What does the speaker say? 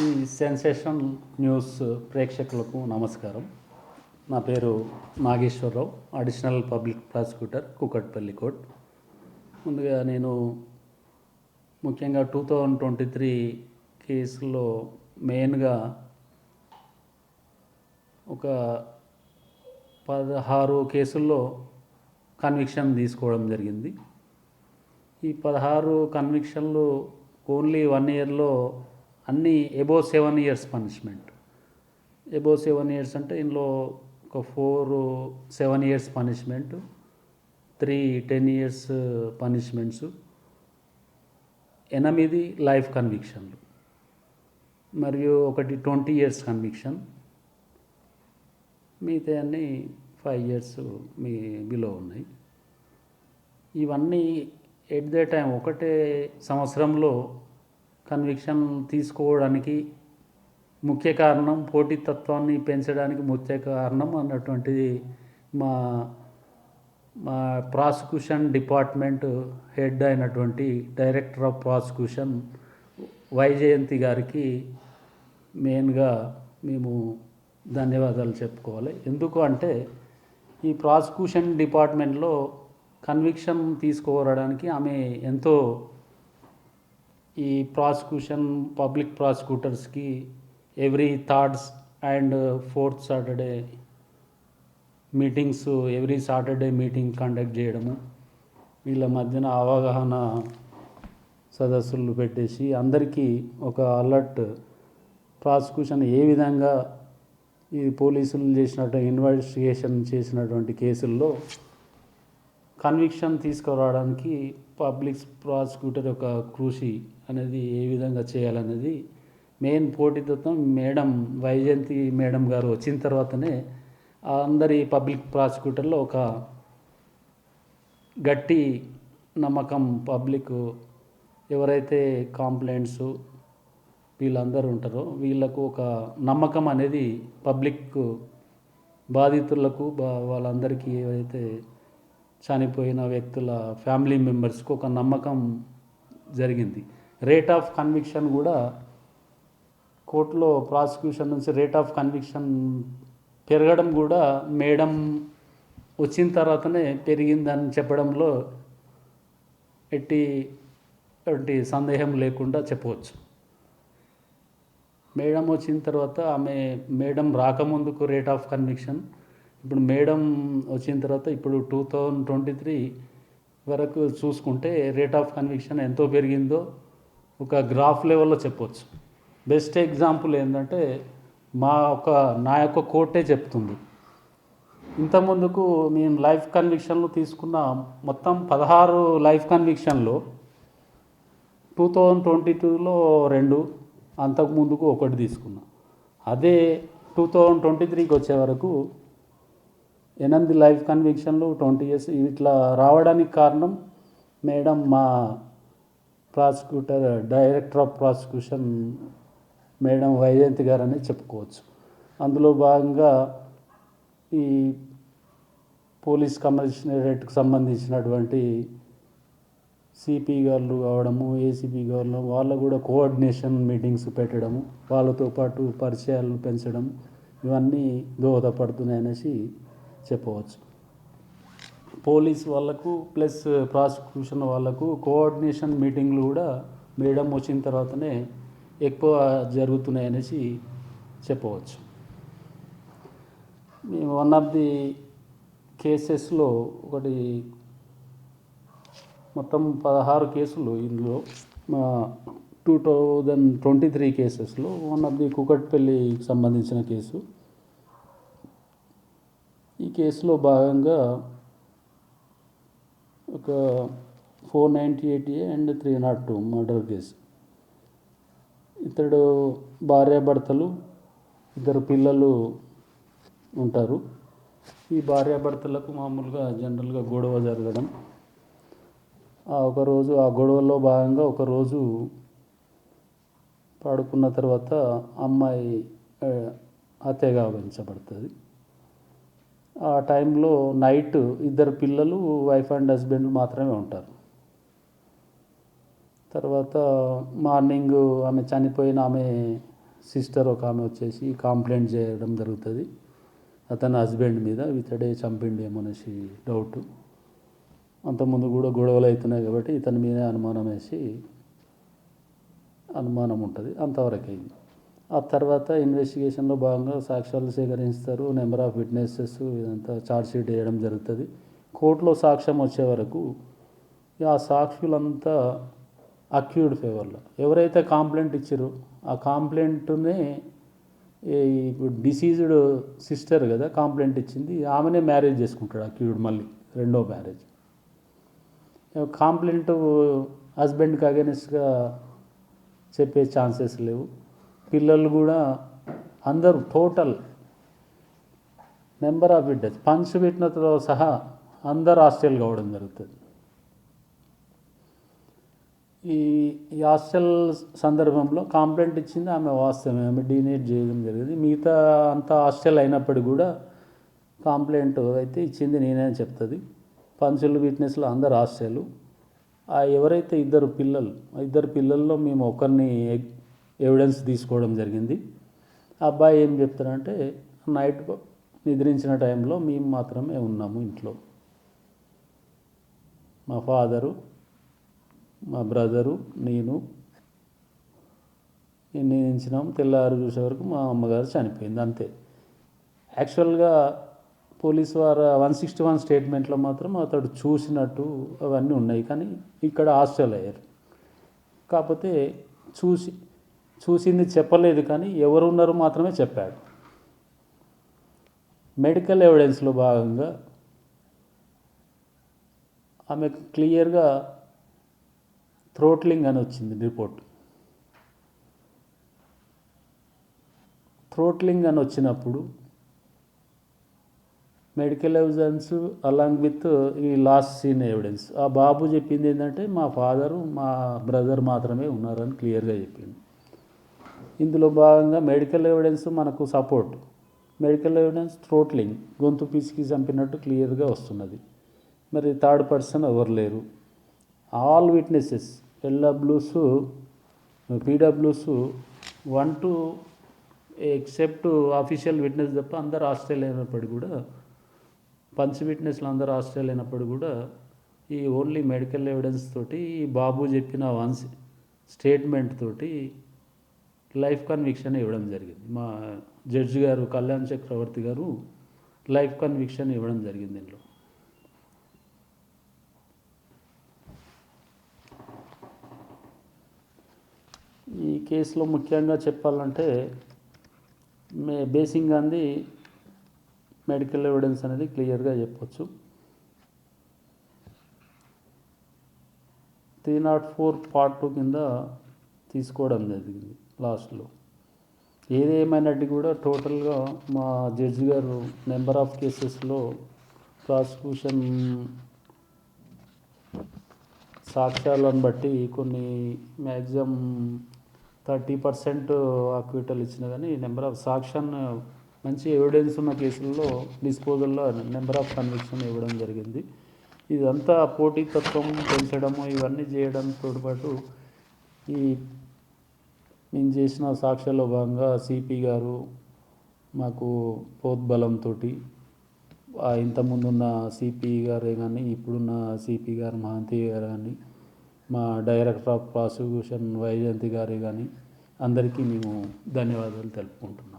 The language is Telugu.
ఈ సెన్సేషన్ న్యూస్ ప్రేక్షకులకు నమస్కారం. నా పేరు Nageswara Rao additional public prosecutor Kukatpally court. ముందుగా నేను ముఖ్యంగా టూ థౌజండ్ ట్వంటీ త్రీ కేసులో మెయిన్గా ఒక పదహారు కేసుల్లో కన్విక్షన్ తీసుకోవడం జరిగింది. ఈ పదహారు కన్విక్షన్లు ఓన్లీ వన్ ఇయర్లో అన్నీ above seven years punishment above seven years అంటే ఇందులో ఒక four seven years punishment three ten years punishments ఎనిమిది లైఫ్ కన్విక్షన్లు మరియు ఒకటి ట్వంటీ ఇయర్స్ కన్విక్షన్ మిగతా అన్నీ ఫైవ్ ఇయర్స్ మీ బిలో ఉన్నాయి. ఇవన్నీ ఎట్ ద టైం ఒకటే సంవత్సరంలో కన్విక్షన్ తీసుకోవడానికి ముఖ్య కారణం పోటీతత్వాన్ని పెంచడానికి ముఖ్య కారణం అన్నటువంటిది మా మా ప్రాసిక్యూషన్ డిపార్ట్మెంట్ హెడ్ అయినటువంటి డైరెక్టర్ ఆఫ్ ప్రాసిక్యూషన్ వైజయంతి గారికి మెయిన్గా మేము ధన్యవాదాలు చెప్పుకోవాలి. ఎందుకు అంటే ఈ ప్రాసిక్యూషన్ డిపార్ట్మెంట్లో కన్విక్షన్ తీసుకురావడానికి ఆమె ఎంతో ఈ prosecution public ప్రాసిక్యూటర్స్కి every thirds and fourth Saturday meetings every Saturday meeting conduct చేయడము. వీళ్ళ మధ్యన అవగాహన సదస్సులు పెట్టేసి అందరికీ ఒక అలర్ట్. ప్రాసిక్యూషన్ ఏ విధంగా ఈ పోలీసులు చేసినట్టు ఇన్వెస్టిగేషన్ చేసినటువంటి కేసుల్లో కన్విక్షన్ తీసుకురావడానికి పబ్లిక్ ప్రాసిక్యూటర్ యొక్క కృషి అనేది ఏ విధంగా చేయాలనేది మెయిన్ పోటీతత్వం మేడం వైజయంతి మేడం గారు వచ్చిన తర్వాతనే అందరి పబ్లిక్ ప్రాసిక్యూటర్లో ఒక గట్టి నమ్మకం పబ్లిక్ ఎవరైతే కాంప్లైంట్స్ వీళ్ళందరూ ఉంటారో వీళ్ళకు ఒక నమ్మకం అనేది పబ్లిక్ బాధితులకు బా వాళ్ళందరికీ ఏవైతే చనిపోయిన వ్యక్తుల ఫ్యామిలీ మెంబర్స్కు ఒక నమ్మకం జరిగింది. రేట్ ఆఫ్ కన్విక్షన్ కూడా కోర్టులో ప్రాసిక్యూషన్ నుంచి రేట్ ఆఫ్ కన్విక్షన్ పెరగడం కూడా మేడం వచ్చిన తర్వాతనే పెరిగిందని చెప్పడంలో ఎట్టి ఎటువంటి సందేహం లేకుండా చెప్పవచ్చు. మేడం వచ్చిన తర్వాత ఆమె మేడం రాకముందుకు రేట్ ఆఫ్ కన్విక్షన్ ఇప్పుడు మేడం వచ్చిన తర్వాత ఇప్పుడు టూ థౌజండ్ ట్వంటీ త్రీ వరకు చూసుకుంటే రేట్ ఆఫ్ కన్విక్షన్ ఎంతో పెరిగిందో ఒక గ్రాఫ్ లెవెల్లో చెప్పవచ్చు బెస్ట్ ఎగ్జాంపుల్ ఏంటంటే మా ఒక నా యొక్క కోర్టే చెప్తుంది. ఇంతకుముందుకు నేను లైఫ్ కన్విక్షన్లు తీసుకున్న మొత్తం పదహారు లైఫ్ కన్విక్షన్లో టూ థౌజండ్ ట్వంటీ టూలో రెండు అంతకుముందుకు ఒకటి తీసుకున్నా. అదే టూ థౌజండ్ ట్వంటీ త్రీకి వచ్చే వరకు ఎనిమిది లైఫ్ కన్విక్షన్లు ట్వంటీ ఇయర్స్ ఇట్లా రావడానికి కారణం మేడం మా prosecutor director of prosecution madam Vaijayanthi గారని చెప్పుకోవచ్చు. అందులో భాగంగా ఈ పోలీస్ కమిషనరేట్కి సంబంధించినటువంటి సిపి గారు కావడము ఏసీపీ గారు వాళ్ళ కూడా కోఆర్డినేషన్ మీటింగ్స్ పెట్టడము వాళ్ళతో పాటు పరిచయాలు పెంచడం ఇవన్నీ దోహదపడుతున్నాయనేసి చెప్పవచ్చు. పోలీస్ వాళ్ళకు ప్లస్ ప్రాసిక్యూషన్ వాళ్ళకు కోఆర్డినేషన్ మీటింగ్లు కూడా మేడం వచ్చిన తర్వాతనే ఎక్కువ జరుగుతున్నాయనేసి చెప్పవచ్చు. మేము వన్ ఆఫ్ ది కేసెస్లో ఒకటి మొత్తం పదహారు కేసులు ఇందులో. మా టూ థౌజండ్ ట్వంటీ త్రీ కేసెస్లో వన్ ఆఫ్ ది కుకట్పల్లికి సంబంధించిన కేసు. ఈ కేసులో భాగంగా ఒక four ninety eight A and three not two murder case. ఇతడు భార్యాభర్తలు ఇద్దరు పిల్లలు ఉంటారు. ఈ భార్యాభర్తలకు మామూలుగా జనరల్గా గొడవ జరగడం. ఆ ఒకరోజు ఆ గొడవలో భాగంగా ఒకరోజు పడుకున్న తర్వాత అమ్మాయి ఆ, హత్య గావించబడుతుంది ఆ టైంలో నైట్ ఇద్దరు పిల్లలు వైఫ్ అండ్ హస్బెండ్ మాత్రమే ఉంటారు. తర్వాత మార్నింగ్ ఆమె చనిపోయిన ఆమె సిస్టర్ ఒక ఆమె వచ్చేసి కంప్లైంట్ చేయడం జరుగుతుంది. అతని హస్బెండ్ మీద ఇతడే చంపిండేమో అనేసి డౌట్. అంతకుముందు కూడా గొడవలు అవుతున్నాయి కాబట్టి ఇతని మీద అనుమానం వేసి అనుమానం ఉంటుంది. అంతవరకు. అయింది ఆ తర్వాత ఇన్వెస్టిగేషన్లో భాగంగా సాక్ష్యాలు సేకరిస్తారు నెంబర్ ఆఫ్ విట్నెసెస్ ఇదంతా ఛార్జ్ షీట్ వేయడం జరుగుతుంది. కోర్టులో సాక్ష్యం వచ్చే వరకు ఆ సాక్షులంతా అక్యూడ్ ఫేవర్లో. ఎవరైతే కాంప్లైంట్ ఇచ్చారో ఆ కాంప్లైంట్నే ఇప్పుడు డిసీజ్డ్ సిస్టర్ కదా కాంప్లైంట్ ఇచ్చింది ఆమెనే మ్యారేజ్ చేసుకుంటాడు అక్యూడ్ మళ్ళీ రెండో మ్యారేజ్. కాంప్లైంట్ హస్బెండ్కి అగెనిస్ట్గా చెప్పే ఛాన్సెస్ లేవు. పిల్లలు కూడా అందరూ టోటల్ నెంబర్ ఆఫ్ బిడ్డస్ పంచ్ పెట్టినతో సహా అందరు హాస్టల్ కావడం జరుగుతుంది. ఈ ఈ హాస్టల్ సందర్భంలో కంప్లైంట్ ఇచ్చింది ఆమె వాస్తవమే ఆమె డీనేట్ చేయడం జరిగింది. మిగతా అంతా హాస్టల్ అయినప్పటికీ కూడా కంప్లైంట్ అయితే ఇచ్చింది నేనే చెప్తుంది. పంచులు విట్నెస్లు అందరు హాస్టల్ ఎవరైతే ఇద్దరు పిల్లలు ఇద్దరు పిల్లల్లో మేము ఒకరిని ఎవిడెన్స్ తీసుకోవడం జరిగింది. అబ్బాయి ఏం చెప్తారంటే నైట్ నిద్రించిన టైంలో మేము మాత్రమే ఉన్నాము ఇంట్లో. మా ఫాదరు మా బ్రదరు నేను నిర్ణయించినాం తెల్లారు చూసే వరకు మా అమ్మగారు చనిపోయింది అంతే. యాక్చువల్గా పోలీస్ వారు వన్ సిక్స్టీ వన్ స్టేట్మెంట్లో మాత్రం అతడు చూసినట్టు అవన్నీ ఉన్నాయి. కానీ ఇక్కడ హాస్టల్ అయ్యారు. కాకపోతే చూసి చూసింది చెప్పలేదు కానీ ఎవరు ఉన్నారు మాత్రమే చెప్పాడు. మెడికల్ ఎవిడెన్స్లో భాగంగా ఆమె క్లియర్గా థ్రోట్లింగ్ అని వచ్చింది రిపోర్ట్ థ్రోట్లింగ్ అని వచ్చినప్పుడు మెడికల్ ఎవిడెన్స్ అలాంగ్ విత్ ఈ లాస్ట్ సీన్ ఎవిడెన్స్ ఆ బాబు చెప్పింది ఏంటంటే మా ఫాదరు మా బ్రదర్ మాత్రమే ఉన్నారని క్లియర్గా చెప్పింది ఇందులో భాగంగా మెడికల్ ఎవిడెన్స్ మనకు సపోర్ట్ మెడికల్ ఎవిడెన్స్ థ్రోట్లింగ్ గొంతు పిసికి చంపినట్టు క్లియర్గా వస్తున్నది. మరి థర్డ్ పర్సన్ ఎవరు లేరు? All witnesses ఎల్డబ్ల్యూస్ పీడబ్ల్యూస్ one to except official witness తప్ప అందరు హాస్టల్ అయినప్పటికీ కూడా పంచ్ విట్నెస్లు అందరు హాస్టల్ అయినప్పుడు కూడా ఈ ఓన్లీ మెడికల్ ఎవిడెన్స్ తోటి ఈ బాబు చెప్పిన వన్స్ స్టేట్మెంట్ తోటి లైఫ్ కన్విక్షన్ ఇవ్వడం జరిగింది. మా జడ్జి గారు కళ్యాణ్ చక్రవర్తి గారు లైఫ్ కన్విక్షన్ ఇవ్వడం జరిగింది దీనిలో ఈ కేసులో ముఖ్యంగా చెప్పాలంటే మే బేసింగ్ అంది మెడికల్ ఎవిడెన్స్ అనేది క్లియర్గా చెప్పొచ్చు. Three not four part two కింద తీసుకోవడం జరిగింది. లాస్ట్లో. ఏది కూడా టోటల్గా మా జడ్జి గారు నెంబర్ ఆఫ్ కేసెస్లో ప్రాసిక్యూషన్ సాక్ష్యాలను బట్టి కొన్ని మ్యాక్సిమం థర్టీ పర్సెంట్ అక్విటల్ ఇచ్చిన కానీ నెంబర్ ఆఫ్ సాక్ష్యం మంచి ఎవిడెన్స్ ఉన్న కేసుల్లో డిస్పోజల్లో నెంబర్ ఆఫ్ కన్విక్షన్ ఇవ్వడం జరిగింది. ఇదంతా పోటీతత్వం పెంచడము ఇవన్నీ చేయడంతో పాటు ఈ మేము చేసిన సాక్ష్యాల్లో భాగంగా సిపి గారు మాకు ప్రోద్బలంతో ఇంతకుముందున్న సిపి గారే కానీ ఇప్పుడున్న సిపి గారు మహంతి గారు కానీ మా డైరెక్టర్ ఆఫ్ ప్రాసిక్యూషన్ వైజయంతి గారే కానీ అందరికీ మేము ధన్యవాదాలు తెలుపుకుంటున్నాం.